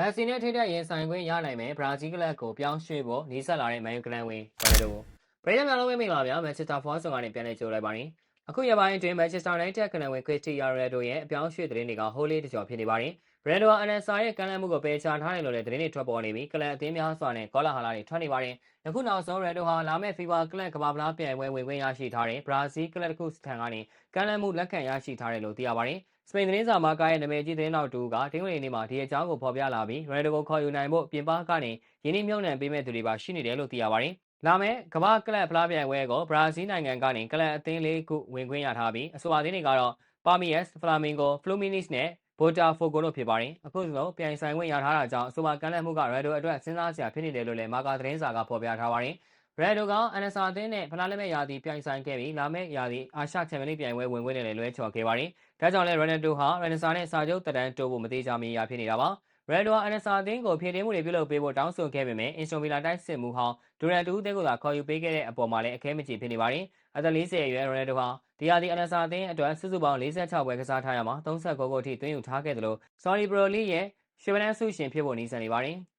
မန်စီနဲ့ထိတဲ့ရင်ဆိုင်ခွင့်ရနိုင်မယ်ဘရာဇီးကလပ်ကိုပြောင်းရွှေ့ဖို့နီးစပ်လာတဲ့မန်ယူကလန်ဝင်ဘယ်လိုပရိသတ်များလုံးဝမင်္ဂလာပါမန်ချက်စတာဖောင်းဆောင်ကနေပြန်လည်ကြိုလိုက်ပါရင်အခုရပိုင်းအတွင်းမန်ချက်စတာယူနိုက်တက်ကလန်ဝင်ခရစ်စတီယာရိုနယ်ဒိုရဲ့အပြောင်းရွှေ့သတင်းတွေကဟိုးလေးတကြောဖြစ်နေပါတယ်ဘရန်ဒိုအန်ဆာရဲ့ကမ်းလှမ်းမှုကိုပယ်ချထားတယ်လို့လည်းသတင်းတွေထွက်ပေါ်နေပြီးကလန်အသင်းများစွာနဲ့ကောလာဟာလာတွေထွက်နေပါတယ်ယခုနောက်ဆုံးရန်ဒိုဟာလာမယ့်ဖီဗာကလပ်ကဘာဗလာပြိုင်ပွဲဝင်ခွင့်ရရှိထားတဲ့ဘရာဇီးကလပ်တစ်ခုစထန်ကနေကမ်းလှမ်းမှုလက်ခံရရှိထားတယ်လို့သိရပါတယ် စပိန်သတင်းစာမာကာရဲ့နာမည်ကြီးသတင်းတော်တူကတင်းဝင်နေမှာဒီအကြောင်းကိုဖော်ပြလာပြီးရန်ဒိုကိုခေါ်ယူနိုင်ဖို့ပြင်ပကနေယင်းနှမြုံနှံပေးမဲ့သူတွေပါရှိနေတယ်လို့သိရပါတယ်လာမယ့်ကမ္ဘာကလပ်ဖလားပြိုင်ပွဲကိုဘရာဇီးနိုင်ငံကနေကလပ်အသင်းလေးခုဝင်ခွင့်ရထားပြီးအဆိုပါအသင်းတွေကတော့ Palmeiras, Flamengo, Fluminense နဲ့ Botafogo တို့ဖြစ်ပါတယ်အခုဆိုပြိုင်ဆိုင်ခွင့်ရထားတာကြောင့်အဆိုပါကမ်းလှမ်းမှုက Redo အတွက်စဉ်းစားစရာဖြစ်နေတယ်လို့လည်းမာကာသတင်းစာကဖော်ပြထားပါတယ် Redo ကအန်ဆာအသင်းနဲ့ဖလားလက်မဲ့ရာသီပြိုင်ဆိုင်ခဲ့ပြီးလာမယ့်ရာသီအာရှချန်ပီယံလိပြိုင်ပွဲဝင်ခွင့်နဲ့လည်းလွဲချော်ခဲ့ပါတယ်ဒါကြောင့်လည်း Ronaldo ဟာ Renessa နဲ့စာချုပ်တက်တန်းတိုးဖို့မသေးချာမီရာဖြစ်နေတာပါရန်ဒိုအန်ဆာအသင်းကိုဖြည့်တင်းမှုတွေပြုလုပ်ပေးဖို့တောင်းဆိုခဲ့ပေမဲ့အင်စတိုဗီလာတိုက်စစ်မှုဟောင်းဒူရန်တူအသင်းကသာခေါ်ယူပေးခဲ့တဲ့အပေါ်မှာလည်းအခဲမချေဖြစ်နေပါတယ်။အသက်40အရွယ်ရိုနယ်ဒိုဟာဒီယာဒီအန်ဆာအသင်းအတွက်စုစုပေါင်း46ပွဲကစားထားရမှာ39ဂိုးကိုအထိသွင်းယူထားခဲ့တယ်လို့ Saudi Pro League ရဲ့ရှေ့ဗနန်ဆုရှင်ဖြစ်ဖို့နှီးစပ်နေပါတယ်။